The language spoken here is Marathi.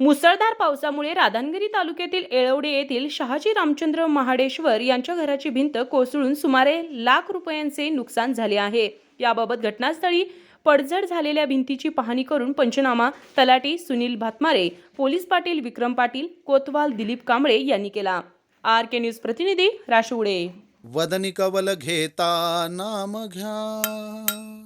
मुसळधार पावसामुळे राधानगिरी तालुक्यातील येळवडे येथील शहाजी रामचंद्र महाडेश्वर यांच्या घराची भिंत कोसळून सुमारे लाख रुपयांचे नुकसान झाले आहे. याबाबत घटनास्थळी पडझड झालेल्या भिंतीची पाहणी करून पंचनामा तलाटी सुनील भातमारे पोलीस पाटील विक्रम पाटील कोतवाल दिलीप कांबळे यांनी केला. आर के न्यूज प्रतिनिधी राशुडे वदनी कवल घेता नाम घ्या.